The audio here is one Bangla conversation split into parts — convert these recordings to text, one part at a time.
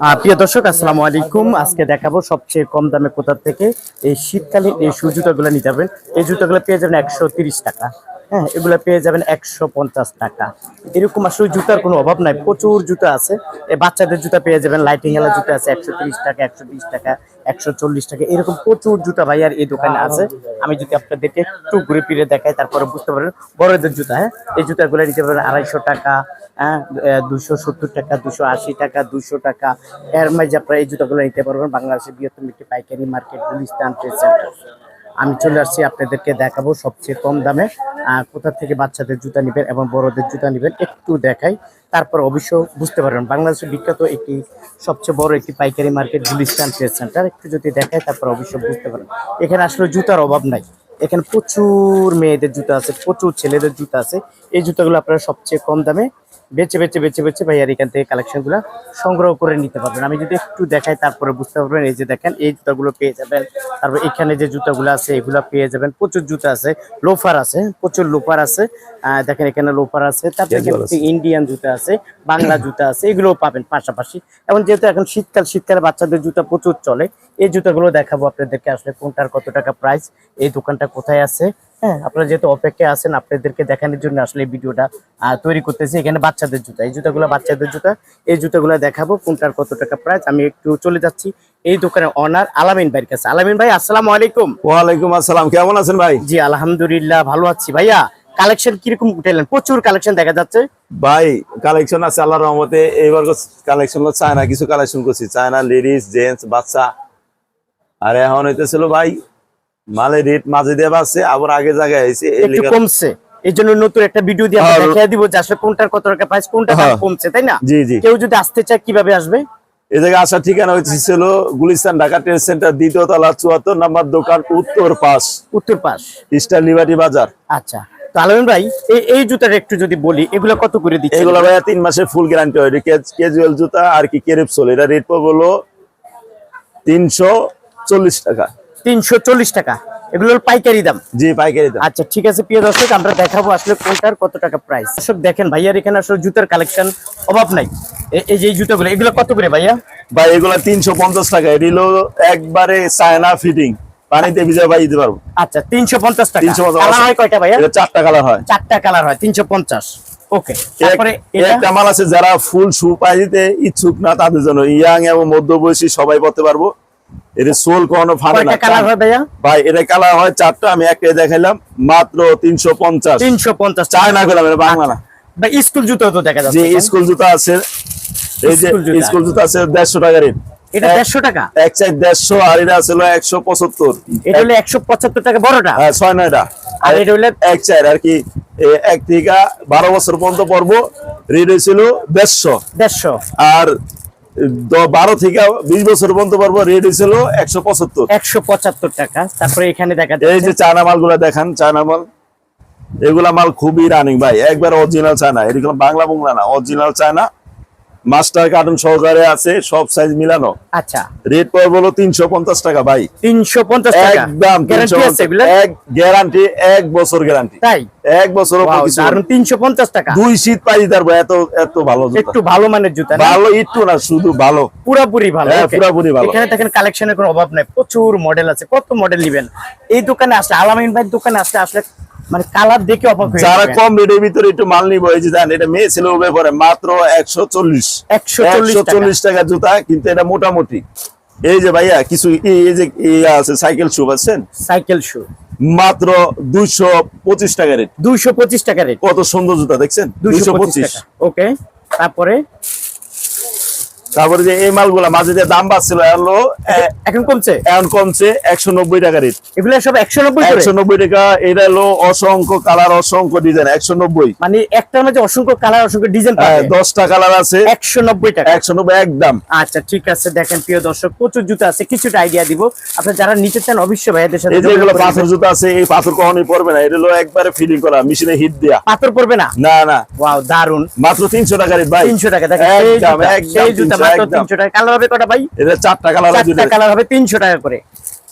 প্রিয় দর্শক, আসসালামু আলাইকুম। আজকে দেখাবো সবচেয়ে কম দামে কোথা থেকে এই শীতকালীন এই শু জুতাগুলো নিতে পারবেন। এই জুতাগুলো পেয়ে যাবেন একশো টাকা। হ্যাঁ এগুলো পেয়ে যাবেন একশো পঞ্চাশ টাকা। এরকম আসলে জুতার কোনো অভাব নাই। প্রচুর জুতা আছে। বাচ্চাদের জুতা পেয়ে যাবেন, লাইটিং এলা জুতা আছে, একশো টাকা, একশো বিশ টাকা, একশো চল্লিশ টাকা। এরকম প্রচুর জুতা ভাই আর এই দোকানে আছে। আমি যদি আপনাদেরকে একটু ঘুরে ফিরে দেখাই, তারপরে বুঝতে পারবেন। বড়দের জুতা হ্যাঁ? এই জুতাগুলো নিতে পারবেন আড়াইশো টাকা হ্যাঁ দুশো সত্তর টাকা, দুশো আশি টাকা, দুশো টাকা। এর মাঝে আপনারা এই জুতাগুলো নিতে পারবেন। বাংলাদেশের বৃহত্তম একটি পাইকারি মার্কেট, গুলিস্তান সেন্টার। আমি চলে আসছি আপনাদেরকে দেখাবো সবচেয়ে কম দামে কোথা থেকে বাচ্চাদের জুতা নেবেন এবং বড়দের জুতা নেবেন একটু দেখাই। তারপর অবশ্য বুঝতে পারবেন, বাংলাদেশের বিখ্যাত একটি, সবচেয়ে বড় একটি পাইকারি মার্কেট, গুলিস্তান ট্রেড সেন্টার। একটু যদি দেখায় তারপর অবশ্য বুঝতে পারবেন। এখানে আসলে জুতার অভাব নাই। এখানে প্রচুর মেয়েদের জুতা আছে, প্রচুর ছেলেদের জুতা আছে। এই জুতাগুলো আপনারা সবচেয়ে কম দামে বেচে বেচে বেচে বেচে ভাইয়ার এখান থেকে কালেকশনগুলা সংগ্রহ করে নিতে পারবেন। আমি যদি একটু দেখাই তারপরে বুঝতে পারবেন। এই যে দেখেন এই জুতাগুলো পেয়ে যাবেন। তারপর এখানে যে জুতাগুলো আছে এগুলো পেয়ে যাবেন। প্রচুর জুতা আছে লোফার আছে প্রচুর লোফার আছে। দেখেন এখানে লোফার আছে তারপরে ইন্ডিয়ান জুতা আছে বাংলা জুতা আছে এগুলোও পাবেন পাশাপাশি। এবং যেহেতু এখন শীতকাল শীতকালে বাচ্চাদের জুতা প্রচুর চলে এই জুতাগুলো দেখাবো আপনাদেরকে আসলে কোনটার কত টাকা প্রাইস এই দোকানটা কোথায় আছে। হ্যাঁ আপনারা যেহেতু অপেক্ষায় আছেন আপনাদেরকে দেখানোর জন্য আসলে ভিডিওটা তৈরি করতেছি। এখানে বাচ্চাদের জুতা এই জুতাগুলো বাচ্চাদের জুতা এই জুতাগুলো দেখাবো কোনটার কত টাকা প্রাইস আমি একটু চলে যাচ্ছি এই দোকানের অনার আলামিন ভাইয়ের কাছে। আলামিন ভাই আসসালামু আলাইকুম। ওয়ালাইকুম আসসালাম কেমন আছেন ভাই? জি আলহামদুলিল্লাহ ভালো আছি। ভাইয়া কালেকশন কীরকম উঠেলেন প্রচুর কালেকশন দেখা যাচ্ছে। ভাই কালেকশন আছে আল্লাহর রহমতে। এইবার কালেকশন চায়না কিছু কালেকশন করছি। চায়না লেডিস জেন্টস বাচ্চা। আর এখন হইতেছিল ভাই মালের রেট মাঝে দিয়ে বাড়ছে আবার আগে জায়গায় এই একটু কমছে। এই জন্য নতুন একটা ভিডিও দিয়ে আমরা হ্যাঁ। দেখিয়ে দিব যে আসলে কোনটার কত টাকা প্রাইস কোনটা দাম হ্যাঁ। কমছে তাই না? জি জি। কেউ যদি আসতে চায় কীভাবে আসবে? এই জায়গায় আসার ঠিকানা হইতেছিল গুলিস্তান ঢাকা ট্রেড সেন্টার দ্বিতীয় তলা চুয়াত্তর নাম্বার দোকান উত্তর পাশ। উত্তর পাশ। স্টার লিবার্টি বাজার আচ্ছা। আলমিন ভাই এই জুতার একটু যদি বলি এগুলো কত করে দিচ্ছে? এগুলো ভাইয়া তিন মাসের ফুল গ্যারান্টি হয়। ক্যাজুয়াল জুতা আর কি কেরেপসোল এটা রেট পাবো হলো তিনশো চল্লিশ টাকা। তিনশো চল্লিশ টাকা। এগুলো পাইকারি দাম। জি পাইকারি দাম। আচ্ছা ঠিক আছে প্রিয় দর্শক আমরা দেখাবো আসলে কোনটার কত টাকা প্রাইস দর্শক দেখেন ভাইয়ার এখানে আসলে জুতার কালেকশন অভাব নাই। এই যে এই জুতাগুলো এগুলো কত করে ভাইয়া? ভাই এগুলা তিনশো পঞ্চাশ টাকা। একবারে চায়না ফিটিং পানিতে ভিজা ভাই দিতে পারব। আচ্ছা তিনশো পঞ্চাশ টাকা। 350 কালার হয় কয়টা ভাইয়া? চারটা কালার হয়। চারটা কালার হয় তিনশো পঞ্চাশ। ওকে তারপরে একটা মাল আছে যারা ফুল শু পাই দিতে ইচ্ছুক না তাদের জন্য ইয়াং এবং মধ্যবয়সী সবাই পড়তে পারব। এটা সোল ফাটে না কালার হয় ভাইয়া? ভাই এটা কালার হয় চারটা আমি একটাই দেখাইলাম মাত্র তিনশো পঞ্চাশ। তিনশো পঞ্চাশ চায়না করলাম এটা বাংলা না। বা স্কুল জুতো তো দেখা যাচ্ছে। স্কুল জুতা আছে এই যে স্কুল জুতা। আছে দেড়শো টাকা রেট। এটা দেড়শো টাকা? এক চাই দেড়শো আর এটা আছে একশো পঁচাত্তর। এটা হলো একশো পঁচাত্তর টাকা বড়টা? হ্যাঁ ছয় নয়টা। আর এটা হলো এক আর কি এক থেকে বছর পর্যন্ত পর্ব। রেট হয়েছিল দেড়শো। দেড়শো। আর বারো থেকে বিশ বছর পর্যন্ত পর্ব রেট হয়েছিল একশো পঁচাত্তর। একশো পঁচাত্তর টাকা। তারপরে এখানে দেখা এই যে চায়না মালগুলা দেখান চায়না মাল। এগুলা মাল খুবই রানিং ভাই একবার অরিজিনাল চায়না এরকম বাংলা বাংলা না অরিজিনাল চায়না। মাস্টার কার্টুন সহকারে আছে সব সাইজ মিলানো। আচ্ছা। রেট পড়বে হলো তিনশো পঞ্চাশ টাকা ভাই। তিনশো পঞ্চাশ টাকা। একদম গ্যারান্টি আছে এক গ্যারান্টি এক বছর গ্যারান্টি তাই? এক বছর তিনশো পঞ্চাশ টাকা। দুই শীত পাই দিতে এত এত ভালো জুতা। একটু ভালো মানের জুতা? ভালো একটু না শুধু ভালো। পুরাপুরি ভালো হ্যাঁ, পুরাপুরি ভালো। এখানে দেখেন কালেকশনের কোনো অভাব নাই প্রচুর মডেল আছে কত মডেল নিবেন? এই দোকানে আসলে আলামিন ভাই দোকানে আসলে আসলে মানে কালার দেখে অবাক হয়ে যারা কম রেটের ভিতরে একটু মাল নিবো এই যে জানেন এটা মেয়ে ছেলে মাত্র একশো চল্লিশ। 140 টাকা। জুতা কিন্তু এটা মোটামুটি। এই যে ভাইয়া কিছু এই যে আছে সাইকেল শু পাচ্ছেন সাইকেল শু মাত্র দুইশো পঁচিশ টাকা রেট। দুইশো পঁচিশ টাকা রেট। কত সুন্দর জুতা দেখছেন? দুইশো দুইশো পঁচিশ পঁচিশ। টাকা। ওকে তারপরে? তারপরে যে এই মালগুলা মাঝে যে দাম বাড়ছিল এখন কমছে? এখন কমছে একশো নব্বই টাকা রেট এগুলো সব একশো নব্বই একশো নব্বই টাকা এটা হলো অসংখ্য কালার অসংখ্য ডিজাইন একশো নব্বই। মানে একটার মধ্যে অসংখ্য কালার অসংখ্য ডিজাইন হ্যাঁ, দশটা কালার আছে। একশো নব্বই টাকা। একশো নব্বই একদম। আচ্ছা ঠিক আছে দেখেন প্রিয় দর্শক প্রচুর জুতো আছে কিছুটা আইডিয়া দিব। আপনার যারা নিতে চান অবশ্যই ভাইয়াদের সাথে এগুলো পাথর জুতো আছে এই পাথর কখনোই পড়বে না এটা হলো একবারে ফিলিং করা মেশিনে হিট দেয়া। পাথর পড়বে না? না না। ওয়াও দারুণ মাত্র তিনশো টাকা রেট ভাই। তিনশো টাকা দেখেন একদম একদম মাত্র একদম। তিনশো টাকা। কালার হবে কটা ভাই? এটা চারটা কালার আছে চারটা কালার হবে তিনশো টাকা করে।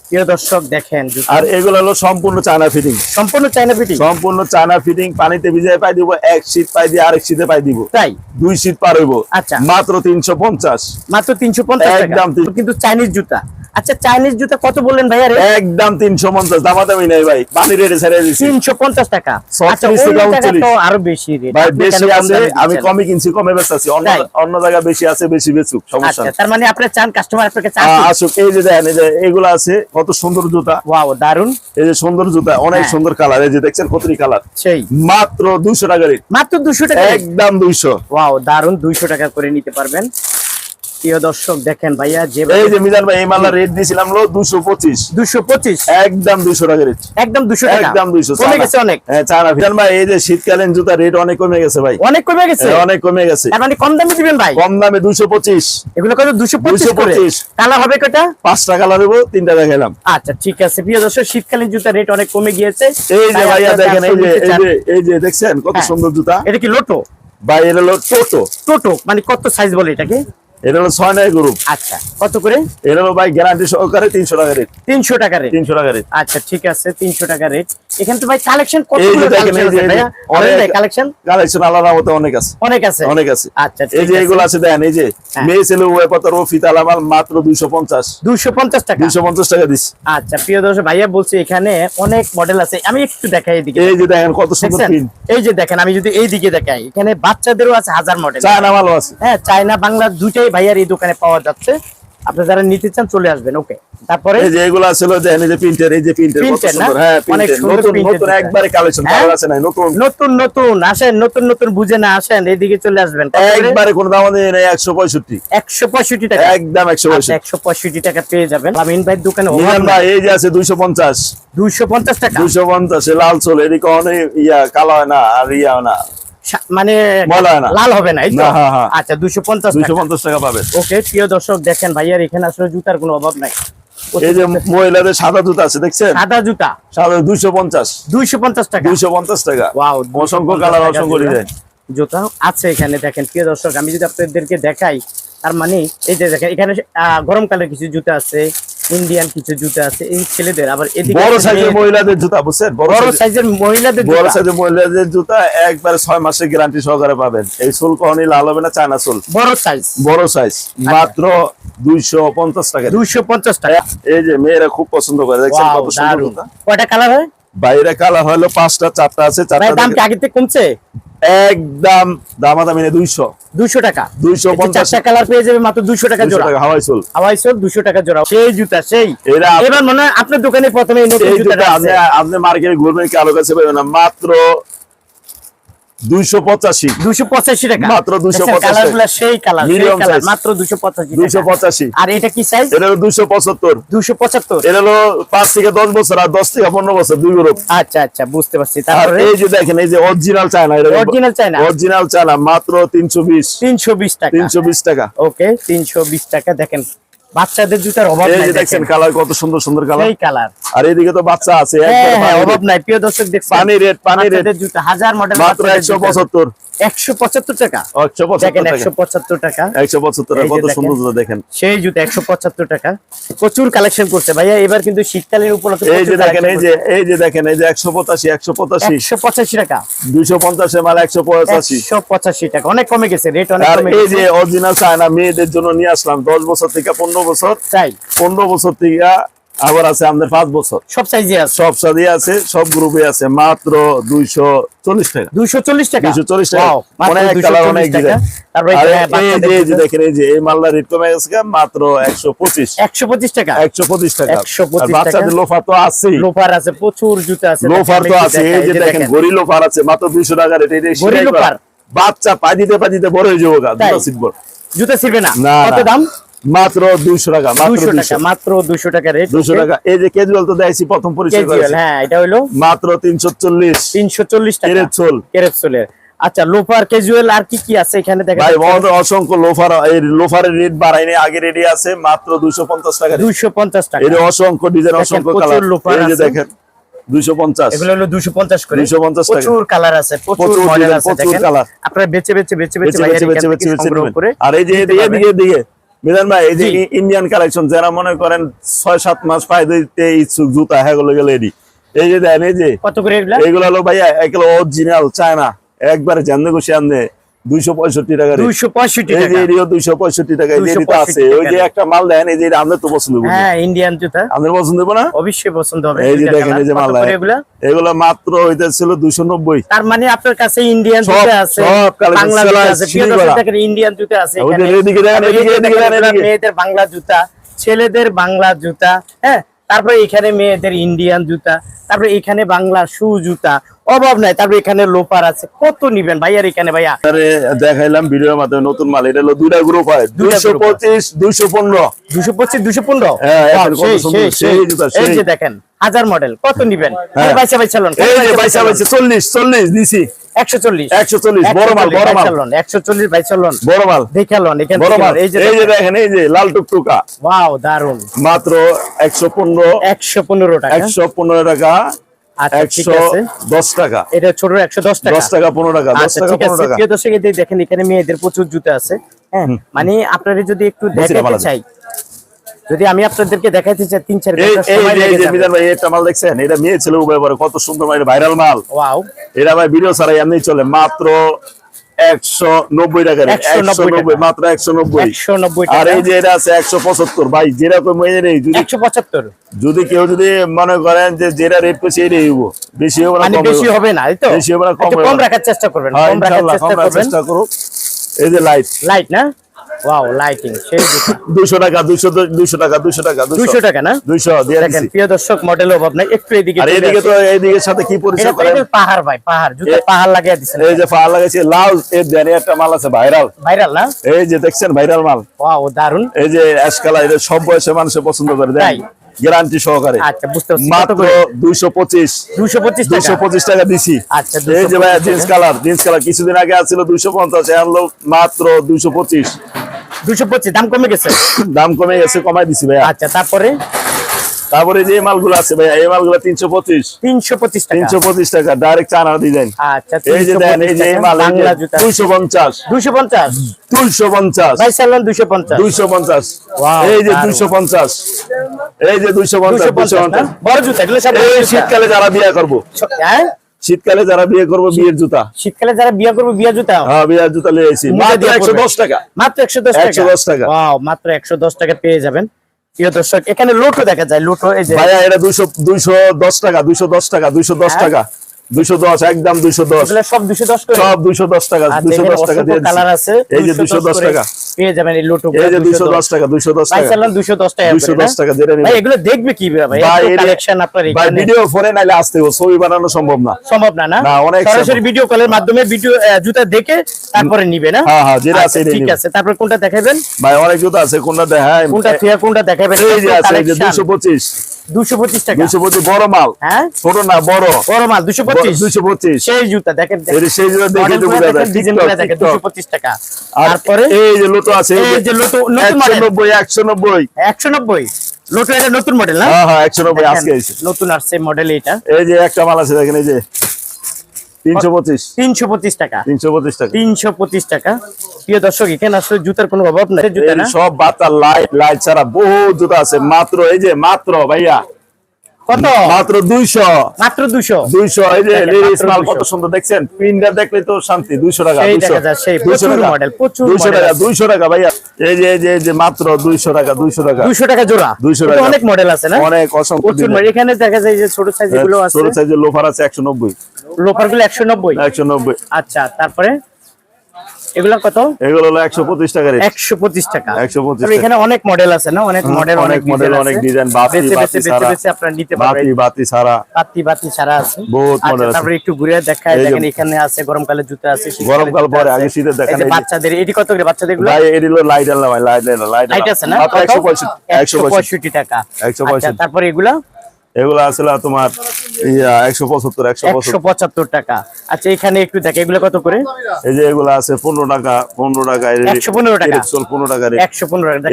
প্রিয় দর্শক দেখেন আর এগুলো হলো সম্পূর্ণ চায়না ফিটিং সম্পূর্ণ চাইনা ফিটিং সম্পূর্ণ চায়না ফিটিং পানিতে ভিজিয়ে পাই দিব এক শীত পাই দিয়ে আরেক শীতে পাই দিব। তাই? দুই শীত পার হইব। আচ্ছা। মাত্র তিনশো পঞ্চাশ। মাত্র তিনশো পঞ্চাশ টাকা। একদম কিন্তু চাইনিজ জুতা। আচ্ছা চাইনিজ জুতা কত বললেন ভাইয়া একদম তিনশো পঞ্চাশ দামাদামি নেই ভাই। পানি রেটে ছেড়ে তিনশো পঞ্চাশ টাকা। ছত্রিশ আচ্ছা থেকে অন্য জায়গায় 39 তো আরও বেশি রেট। ভাই বেশি আছে আমি কমই কিনছি কমে অন্য অন্য জায়গায় বেশি আছে বেশি বেচুক সমস্যা আচ্ছা তার মানে আপনার চান কাস্টমার আপনাকে চান। আসুক এই যে দেখেন এই যে এগুলো আছে কত সুন্দর জুতা। ওয়াও দারুণ এই যে সুন্দর জুতা অনেক হ্যাঁ। সুন্দর কালার। এই যে দেখছেন কতরি কালার। সেই। মাত্র দুইশো টাকা রেট। মাত্র দুশো টাকা একদম দুইশো। ওয়াও দারুণ দুইশো টাকা করে নিতে পারবেন। প্রিয় দর্শক দেখেন ভাইয়া যে এই যে মিজান ভাই এই রেট দিয়েছিলাম হলো দুশো পঁচিশ। দুশো পঁচিশ? একদম দুইশো টাকা রেট একদম দুশো টাকা? একদম দুইশো কমে গেছে অনেক? হ্যাঁ চায়না। মিজান ভাই এই যে শীতকালীন জুতা রেট অনেক কমে গেছে ভাই। অনেক কমে গেছে? হ্যাঁ, অনেক কমে গেছে। তার মানে কম দামে দিবেন ভাই? কম দামে দুইশো পঁচিশ। এগুলো কত? দুশো পঁচিশ করে? 225 কালার হবে কয়টা? পাঁচটা কালার দেবো তিনটা আচ্ছা ঠিক আছে। প্রিয় দর্শক শীতকালীন জুতার রেট অনেক কমে গিয়েছে। এই যে ভাইয়া দেখেন এই যে এই যে এই যে দেখছেন কত হ্যাঁ। সুন্দর জুতা। এটা কি লোটো ভাই এটা হলো টোটো টোটো মানে কত সাইজ বলে এটাকে? এটা হলো ছয় নয় গ্রুপ আচ্ছা কত করে? এটা হলো ভাই গ্যারান্টি সহকারে তিনশো টাকা রেট তিনশো টাকা রেট তিনশো টাকা রেট আচ্ছা ঠিক আছে তিনশো টাকা রেট এখানে তো ভাই কালেকশন কত এই যে দেখেন এই যে অনেক কালেকশন কালেকশন আলাদা মতো অনেক আছে। অনেক আছে? অনেক আছে। আচ্ছা এই যে এগুলো আছে দেখেন এই যে হ্যাঁ। মেয়ে ছেলে উভয় পাতার ও ফিতালা মাল মাত্র দুইশো পঞ্চাশ। দুশো পঞ্চাশ টাকা? দুইশো পঞ্চাশ টাকা দিচ্ছি। আচ্ছা প্রিয় দর্শক ভাইয়া বলছি এখানে অনেক মডেল আছে। আমি একটু দেখাই এদিকে। এই যে দেখেন কত সুন্দর এই যে দেখেন আমি যদি এই দিকে দেখাই এখানে বাচ্চাদেরও আছে হাজার মডেল চায়না মালও আছে। হ্যাঁ চায়না বাংলা দুইটাই ভাইয়ার এই দোকানে পাওয়া যাচ্ছে। আপনি যারা নিতে চান চলে আসবেন ওকে। তারপরে এই যে এগুলো হলো দেখেন এই যে প্রিন্টের এই যে প্রিন্টের কত সুন্দর হ্যাঁ নতুন নতুন একবারে কালেকশন হ্যাঁ? কালার আছে নাই নতুন। নতুন নতুন আসেন নতুন নতুন বুঝে না আসেন এইদিকে চলে আসবেন। একবারে কোনো দাম নেই নাই একশো পঁয়ষট্টি। একশো পঁয়ষট্টি টাকা। একদম একশো আচ্ছা পঁয়ষট্টি। একশো পঁয়ষট্টি টাকা পেয়ে যাবেন। আমিন ভাইয়ের দোকানে নিলাম ভাই এই যে আছে দুইশো পঞ্চাশ। দুইশো পঞ্চাশ টাকা? দুইশো পঞ্চাশ লাল চল এদিকে অনেক ইয়া কালো হয় না আর ইয়া না। মানে। লাল হবে না হ্যাঁ, হ্যাঁ। আচ্ছা দুইশো পঞ্চাশ পঞ্চাশ টাকা পাবেন ওকে প্রিয় দর্শক দেখেন ভাইয়ার এখানে আসলে জুতার কোনো অভাব নাই। এই যে মহিলাদের সাদা জুতা আছে দেখছেন? সাদা জুতা? সাদা দুইশো পঞ্চাশ। দুইশো পঞ্চাশ টাকা। দুইশো পঞ্চাশ টাকা। অসংখ্য কালার অসংখ্য ডিজাইন জুতা আছে এখানে দেখেন প্রিয় দর্শক আমি যদি আপনাদেরকে দেখাই তার মানে এই যে দেখেন এখানে গরমকালের কিছু জুতা আছে ইন্ডিয়ান কিছু জুতা আছে এই ছেলেদের। আবার এদিকে বড় সাইজের মহিলাদের জুতা বুঝছেন? বড় সাইজের মহিলাদের বড় সাইজের মহিলাদের জুতা একবার ছয় মাসের গ্যারান্টি সহকারে পাবেন। এই সোল কখনই লাল হবে না চায়না সোল বড় সাইজ বড় সাইজ মাত্র দুইশো পঞ্চাশ টাকা। দুইশো পঞ্চাশ টাকা। এই যে মেয়েরা খুব পছন্দ করে দেখছেন কত সুন্দর জুতা? কয়টা কালার হয়? বাইরে কালার হলো পাঁচটা চারটা আছে চারটা দাম কি আগের থেকে কমছে? একদম দামাদামি নেই দুইশো। দুইশো টাকা। দুইশো পঞ্চাশ। কালার পেয়ে যাবে মাত্র দুইশো টাকা জোড়া। হাওয়াই চল। হাওয়াই চল দুইশো টাকা জোড়া। সেই জুতা সেই। এরা এবার মনে হয় আপনার দোকানে প্রথমে আপনি মার্কেটে ঘুরবেন কালো কাছে মাত্র দুইশো পঁচাশি। দুশো পঁচাশি টাকা। মাত্র 285 সেই কালার সেই Medium কালার size। মাত্র দুশো পঁচাশি দুইশো পঁচাশি। আর এটা কি সাইজ এটা হলো দুইশো পঁচাত্তর। দুশো পঁচাত্তর? এটা হলো পাঁচ থেকে দশ বছর আর দশ থেকে পনেরো বছর দুই গ্রুপ আচ্ছা আচ্ছা বুঝতে পারছি। আর এই যে দেখেন এই যে original China China? Original China মাত্র তিনশো বিশ। তিনশো বিশ টাকা। তিনশো বিশ টাকা। ওকে তিনশো বিশ টাকা দেখেন। বাচ্চাদের জুতার অভাব নাই দেখছেন দেখেন কালার কত সুন্দর সুন্দর কালার। এই কালার। আর এদিকে তো বাচ্চা আছে হ্যাঁ হ্যাঁ অভাব নাই। প্রিয় দর্শক দেখছেন পানি রেট পানি রেট। জুতা হাজার মডেল মাত্র একশো পঁচাত্তর। একশো পঁচাত্তর টাকা। একশো দেখেন পঁচাত্তর একশো টাকা পঁচাত্তর টাকা। একশো পঁচাত্তর এই কত দেখেন। সুন্দর দেখেন। সেই জুতা একশো পঁচাত্তর টাকা। প্রচুর কালেকশন করছে। ভাইয়া এবার কিন্তু শীতকালীন উপলক্ষে এই যে দেখেন এই যে এই যে দেখেন এই যে একশো পঁচাশি একশো পঁচাশি। একশো পঁচাশি টাকা। দুইশো পঞ্চাশের মাল একশো পঁচাশি। একশো পঁচাশি টাকা। অনেক কমে গেছে রেট অনেক কমে এই যে অরিজিনাল চায়না মেয়েদের জন্য নিয়ে আসলাম দশ বছর থেকে পনেরো বছর। তাই পনেরো বছর থেকে আবার আছে আমাদের পাঁচ বছর। সব সাইজে আছে? সব সাদে আছে সব গ্রুপে আছে। মাত্র দুইশো চল্লিশ টাকা। দুইশো চল্লিশ টাকা? দুইশো চল্লিশ টাকা। অনেক কালার অনেক। দেখেন এই যে এই রেট কমে গেছে মাত্র একশো পঁচিশ। একশো পঁচিশ টাকা? একশো পঁচিশ টাকা। 125 আর বাচ্চাদের তো আছেই। লোফার আছে প্রচুর জুতা আছে। লোফার তো আছে। এই যে দেখেন ঘড়ি লোফার আছে মাত্র দুইশো টাকা রেট ঘড়ি লোফার? বাচ্চা পা দিতে পা দিতে বড় হয়ে যাব গা? দুটো জুতা ছিড়বে না? না কত দাম? মাত্র দুইশো টাকা মাত্র দুইশো দুইশো। টাকা মাত্র দুইশো টাকা রেট দুশো টাকা। এই যে কেজুয়াল তো দেখছি প্রথম পরিচয় হ্যাঁ এটা হলো মাত্র তিনশো চল্লিশ। তিনশো চল্লিশ টাকা। কেরেট কেরেপসোলের আচ্ছা লোফার ক্যাজুয়াল আর কি কি আছে এখানে দেখা ভাই আমাদের অসংখ্য লোফার এই লোফারের রেট বাড়াইনি আগে রেডি আছে মাত্র দুইশো পঞ্চাশ টাকা দুইশো পঞ্চাশ টাকা। এর অসংখ্য ডিজাইন অসংখ্য কালার লোফার এই যে দেখেন দুইশো পঞ্চাশ। এগুলো হলো দুশো পঞ্চাশ করে। 250 টাকা। প্রচুর কালার আছে প্রচুর মডেল আছে দেখেন। আপনারা। করে আর এই যে এদিকে এদিকে। মিজান ভাই এই যে ইন্ডিয়ান কালেকশন যারা মনে করেন ছয় সাত মাস পায়ে দিতে ইচ্ছুক জুতা হ্যাঁ গেলে এডি এই যে দেন এই যে এগুলা? হলো ভাইয়া এগুলো অরিজিনাল চায়না। একবারে জানতে খুশি আনতে টাকা rate। দুইশো পঁয়ষট্টি এই যে এরিও দুইশো পঁয়ষট্টি টাকা এই যে 265 আছে। ওই যে একটা মাল দেন এই যে এটা তো পছন্দ করবে হ্যাঁ ইন্ডিয়ান জুতা। আমাদের পছন্দ হবে না? অবশ্যই পছন্দ হবে। এই যে দেখেন এই যে মাল কত করে এগুলা? এগুলো মাত্র হইতেছিল দুইশো নব্বই। তার মানে আপনার কাছে ইন্ডিয়ান জুতা আছে সব বাংলা জুতা আছে সিঁড়ি প্রিয় দর্শক করা। দেখেন ইন্ডিয়ান জুতা আছে এখানে। এদিকে দেখেন, এদিকে, এদিকে দেখেন, মেয়েদের বাংলা জুতা ছেলেদের বাংলা জুতা হ্যাঁ? তারপরে এখানে মেয়েদের ইন্ডিয়ান জুতা তারপরে এখানে বাংলা শু জুতা অভাব নাই তারপরে এখানে লোপার আছে। কত নিবেন ভাইয়ার এখানে ভাইয়া? আরে দেখাইলাম ভিডিওর মাধ্যমে নতুন মাল এটা হলো দুইটা গ্রুপ হয় দুইশো। পঁচিশ দুইশো পনেরো। দুশো পঁচিশ দুশো পনেরো? হ্যাঁ, এই যে দেখেন হাজার মডেল কত নিবেন? হ্যাঁ। চল্লিশ চল্লিশ দিছি একশো চল্লিশ। একশো চল্লিশ বড় মাল বড় মাল। একশো চল্লিশ বড় মাল। দেখালন এখান বড় মাল। এই যে এই যে। দেখেন। এই যে লাল টুকটুকা। ওয়াও দারুণ মাত্র একশো পনেরো। একশো পনেরো টাকা। একশো পনেরো টাকা। আচ্ছা ঠিক একশো আছে। দশ টাকা। এটা ছোট একশো দশ টাকা। দশ টাকা পনেরো টাকা দশ আচ্ছা টাকা পনেরো টাকা। দর্শক দেখেন এখানে মেয়েদের প্রচুর জুতো আছে হ্যাঁ? মানে আপনারা যদি একটু দেখাতে চাই যদি আমি আপনাদেরকে দেখাইতে চাই তিন চার মিজান ভাই এটা মাল দেখছেন? এটা মেয়ে ছিল কত সুন্দর ভাইরাল মাল। ওয়াও। এটা ভাই ভিডিও ছাড়াই এমনি চলে মাত্র একশো নব্বই টাকা একশো নব্বই মাত্র একশো নব্বই। আর এই যে এটা আছে একশো পঁচাত্তর ভাই যেরকম একশো পঁচাত্তর। যদি কেউ যদি মনে করেন যে যেটা রেট করছে এই হইব। বেশি হবে না মানে বেশি হবে না বেশি হবে না, কম। রাখার চেষ্টা করবেন হ্যাঁ, কম রাখার চেষ্টা করবেন। এই যে লাইট লাইট না? ওয়াও লাইটিং সেই টাকা টাকা দুইশো টাকা দুইশো। টাকা না? দুইশো দিয়ে দেখেন দিছি। প্রিয় দর্শক মডেল অভাব নাই একটু এদিকে আর চলে তো এদিকে সাথে কি পরিচয় করেন? এটা পাহাড় ভাই পাহাড় জুতো পাহাড় লাগিয়ে এই যে পাহাড় লাগাইছে লাল এর দেন একটা মাল আছে ভাইরাল। ভাইরাল না? এই যে দেখছেন ভাইরাল মাল। ওয়াও দারুণ এই যে এটা সব বয়সে মানুষে পছন্দ করে তাই? গ্যারান্টি সহকারে। আচ্ছা বুঝতে পারছি। মাত্র দুইশো পঁচিশ। দুইশো টাকা? পঁচিশ টাকা দিছি। আচ্ছা, এই যে 225 ভাইয়া জিন্স কালার জিন্স কালার কিছুদিন আগে আছিল এখন মাত্র দুইশো পঁচিশ। দুশো পঁচিশ দাম কমে গেছে? দাম কমে গেছে কমাই দিছি ভাইয়া। আচ্ছা তারপরে? তারপরে যে মালগুলো আছে ভাইয়া এই মালগুলো তিনশো পঁচিশ। তিনশো পঁচিশ তিনশো পঁচিশ টাকা ডাইরেক্ট চানা ডিজাইন। আচ্ছা এই যে দেন এই যে মাল দুইশো পঞ্চাশ। দুশো পঞ্চাশ? দুইশো পঞ্চাশ। ভাই দুশো পঞ্চাশ। দুইশো পঞ্চাশ। এই যে দুইশো পঞ্চাশ। এই যে দুইশো পঞ্চাশ দুইশো পঞ্চাশ বড় জুতা এই শীতকালে যারা বিয়ে করব। হ্যাঁ? শীতকালে যারা বিয়ে করব বিয়ের জুতা। শীতকালে যারা বিয়ে করব বিয়ে জুতা? হ্যাঁ বিয়ের জুতা লিয়ে এসেছি মাত্র একশো দশ টাকা। মাত্র একশো দশ টাকা? 110 টাকা। Wow, মাত্র একশো দশ টাকা পেয়ে যাবেন। প্রিয় দর্শক এখানে লোটো দেখা যায় লোটো এই যে ভাইয়া এটা দুইশো দুইশো দশ টাকা দুইশো দশ টাকা দুইশো দশ হ্যাঁ। টাকা। দুইশো দশ একদম দুইশো দশ। সব দুশো দশ করে। সব দুইশো দশ টাকা আর দুইশো দেখেন দশ টাকা দিয়ে কালার আছে এই যে দুইশো দশ করে। টাকা। পেয়ে যাবেন এই লোটো এই যে দুইশো দশ টাকা দুইশো দশ ভাই টাকা। সাল্লাম দুশো দশ টাকা দুইশো করে দশ না? টাকা যেটা ভাই এগুলো দেখবে কি ভাই ভাই, কালেকশন আপনার ভাই ভিডিও ফোনে নাইলে আসতে ছবি বানানো সম্ভব না। সম্ভব না না? অনেক সরাসরি ভিডিও কলের মাধ্যমে ভিডিও জুতা দেখে তারপরে নিবে না? হ্যাঁ, হ্যাঁ, যেটা আছে আচ্ছা, ঠিক আছে তারপর কোনটা দেখাবেন? ভাই অনেক জুতো আছে কোনটা দেখায় কোনটা থিয়া কোনটা দেখাবেন? এই যে আছে এই যে দুইশো পঁচিশ দুশো পঁচিশ টাকা বড় মাল। হ্যাঁ? ছোট না বড়। বড় মাল দুশো পঁচিশ। দুইশো পঁচিশ। সেই জুতা দেখেন এই সেই জুতা দেখে তো বোঝা যায় ডিজাইন দেখেন টিকটক। দুশো পঁচিশ টাকা। আর তারপরে? এই যে লোটো আছে এই যে লোটো নতুন মডেল লোটো এটা নতুন মডেল না? হ্যাঁ হ্যাঁ একশো নব্বই দেখেন, আজকে নতুন আসছে মডেল এটা এই যে একটা মাল আছে দেখেন এই যে। তিনশো পঁচিশ। তিনশো পঁচিশ টাকা। তিনশো পঁচিশ টাকা। তিনশো পঁচিশ টাকা। প্রিয় দর্শক এখানে আসলে জুতার কোনো অভাব নাই। জুতা না সব বাচ্চা লাইট লাইট ছাড়া বহু জুতা আছে। মাত্র এই যে মাত্র ভাইয়া কত? মাত্র দুইশো। মাত্র দুশো দুইশো এই যে লেডিস মাল কত সুন্দর দেখছেন? পিনটা দেখলে তো শান্তি দুইশো টাকা সেই দুইশো। দেখা যায়, সেই দুইশো প্রচুর টাকা প্রচুর টাকা আছে। দুইশো টাকা ভাইয়া। এই যে যে যে মাত্র দুইশো টাকা দুইশো টাকা। দুইশো টাকা জোড়া। 200 টাকা। অনেক মডেল আছে না? অনেক অসংখ্য প্রচুর design। এখানে দেখা যায় যে ছোট সাইজ আছে। ছোট সাইজের লোফার আছে একশো নব্বই। লোপারগুলো একশো নব্বই। একশো নব্বই। আচ্ছা তারপরে? এগুলা কত? এগুলো হলো টাকা রেট একশো পঁচিশ টাকা। 125 তবে এখানে অনেক মডেল আছে না? অনেক মডেল অনেক model, অনেক design, বাতি, বেছে বেছে বাতি বেছে আপনারা নিতে পারবেন। বাতি বাতি ছাড়া। বাতি বাতি ছাড়া আছে। বহুত আচ্ছা, আছে। তারপরে একটু ঘুরে দেখায়। দেখেন এখানে আছে গরমকালে জুতা আছে গরমকাল পরে। আগে শীতের দেখান, বাচ্চাদের এটি কত করে বাচ্চাদেরগুলো ভাই এটি হলো লাইট আলা ভাই লাইট আলা লাইট লাইট আছে না? মাত্র কত? একশো পঁয়ষট্টি একশো পঁয়ষট্টি। 165 টাকা। 165 আচ্ছা তারপরে এগুলা? এগুলো আসলে তোমার একশো পঁচাত্তর একশো একশো পঁচাত্তর টাকা। আচ্ছা এখানে একটু দেখে এগুলো কত করে? এই যে এগুলো আছে পনেরো টাকা পনেরো টাকা 115 টাকা। পনেরো টাকা একশো পনেরো টাকা।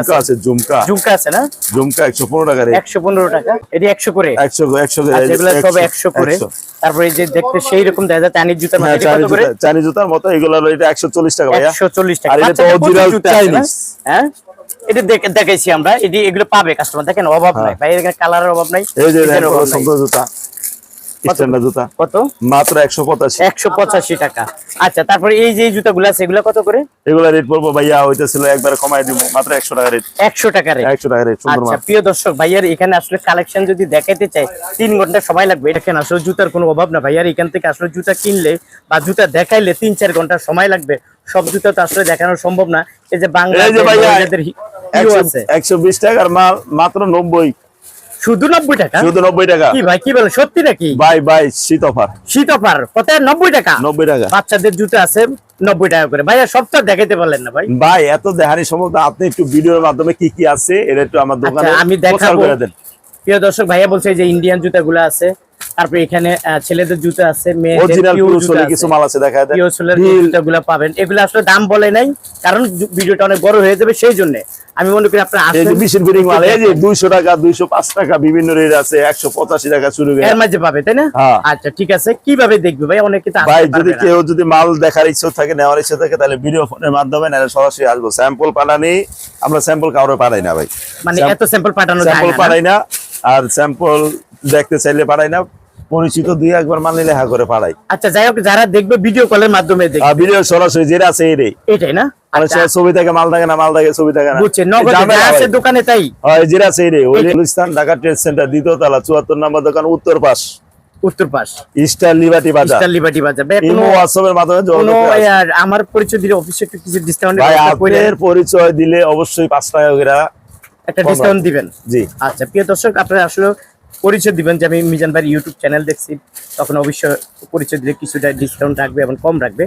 আছে। আছে ঝুমকা। ঝুমকা আছে না? ঝুমকা একশো পনেরো টাকা একশো পনেরো টাকা। এটি একশো করে? একশো একশো আচ্ছা এগুলো সব একশো করে। তারপরে যে দেখতে সেই রকম দেখা যায় চাইনিজ জুতার মধ্যে হ্যাঁ চাইনিজ জুতার মতো এগুলো একশো চল্লিশ টাকা একশো চল্লিশ টাকা। আর এটা তো আছে? Chinese। হ্যাঁ? এটা দেখাইছি আমরা। এটি এগুলো পাবে কাস্টমার দেখেন অভাব নাই ভাই এখানে কালারের অভাব নাই এই যে জুতা স্ট্যান্ডার্ড কত? মাত্র টাকা। আচ্ছা তারপরে এই যে জুতাগুলো আছে এগুলো কত করে? এগুলা রেট পড়ব ভাইয়া হইতেছিল একবার কমাই দিব মাত্র একশো টাকা রেট একশো টাকা রেট একশো টাকা রেট সুন্দর আচ্ছা প্রিয় দর্শক ভাইয়ার এখানে আসলে কালেকশন যদি দেখাইতে চাই তিন ঘণ্টা সময় লাগবে। এখানে আসলে জুতার কোনো অভাব না ভাইয়ার এখান থেকে আসলে জুতা কিনলে বা জুতা দেখাইলে তিন চার ঘণ্টা সময় লাগবে। সব জুতা তো আসলে দেখানো সম্ভব না। এই যে বাংলা এই যে ভাইয়া আছে। একশো বিশ টাকার মাল মাত্র নব্বই। শুধু নব্বই টাকা? শুধু নব্বই টাকা। কি ভাই কি বলে সত্যি নাকি? বাই বাই শীত অফার। শীত অফার কত নব্বই টাকা? নব্বই টাকা। বাচ্চাদের জুতো আছে নব্বই টাকা করে। ভাইয়া সব তো দেখাইতে পারলেন না ভাই। ভাই এত দেহানি সম্ভবত আপনি একটু ভিডিওর মাধ্যমে কি কি আছে এটা একটু আমার দোকানে আচ্ছা, আমি প্রচার দেখাবো। প্রিয় দর্শক ভাইয়া বলছে যে ইন্ডিয়ান জুতাগুলো আছে। তারপরে এখানে ছেলেদের জুতো আছে। কিছু মাল দেখা জুতাগুলো পাবেন। এগুলো আসলে দাম বলে নাই কারণ ভিডিওটা অনেক বড় হয়ে যাবে সেই জন্য। আমি মনে করি আপনার এই যে ফিটিং মাল এই যে দুইশো টাকা দুইশো পাঁচ টাকা বিভিন্ন রেট আছে একশো পঁচাশি টাকা শুরু এর মাঝে পাবে তাই না? হ্যাঁ। আচ্ছা ঠিক আছে। কীভাবে দেখবে ভাই? অনেকে তো ভাই যদি কেউ যদি মাল দেখার ইচ্ছা থাকে নেওয়ার ইচ্ছা থাকে তাহলে ভিডিও ফোনের মাধ্যমে নাহলে সরাসরি আসব। স্যাম্পল পাঠানি আমরা স্যাম্পল কাউরে পাঠাই না ভাই। মানে এত স্যাম্পল পাঠানো যায় স্যাম্পল না, পাঠাই না আর স্যাম্পল দেখতে চাইলে পাঠাই না পরিচিত দুই একবার মাল নিলে হ্যাঁ করে পাঠাই আচ্ছা যাই হোক যারা দেখবে ভিডিও কলের মাধ্যমে ভিডিও সরাসরি যেটা আছে এটাই। না? অনেক সময় ছবি থাকে মাল থাকে না মাল থাকে ছবি থাকে না। বুঝছে নগদে ঝামেলা যা আছে দোকানে তাই। যেটা আছে এই গুলিস্তান ঢাকা ট্রেড সেন্টার দ্বিতীয় তলা চুয়াত্তর নম্বর দোকান উত্তর পাশ। উত্তর পাশ। স্টার লিবার্টি বাজার। স্টার লিবার্টি বাজার। ভাই কোনো হোয়াটসঅ্যাপের মাধ্যমে যোগাযোগ আর আমার পরিচয় দিলে অফিসে একটু কিছু ডিসকাউন্ট ভাই আপনার পরিচয় দিলে অবশ্যই পাঁচ টাকা করে একটা ডিসকাউন্ট দিবেন। জি। আচ্ছা প্রিয় দর্শক আপনারা আসলে পরিচয় দিবেন যে আমি মিজান ভাইয়ের ইউটিউব চ্যানেল দেখছি। তখন অবশ্যই পরিচয় দিলে কিছুটা ডিসকাউন্ট রাখবে এবং কম রাখবে।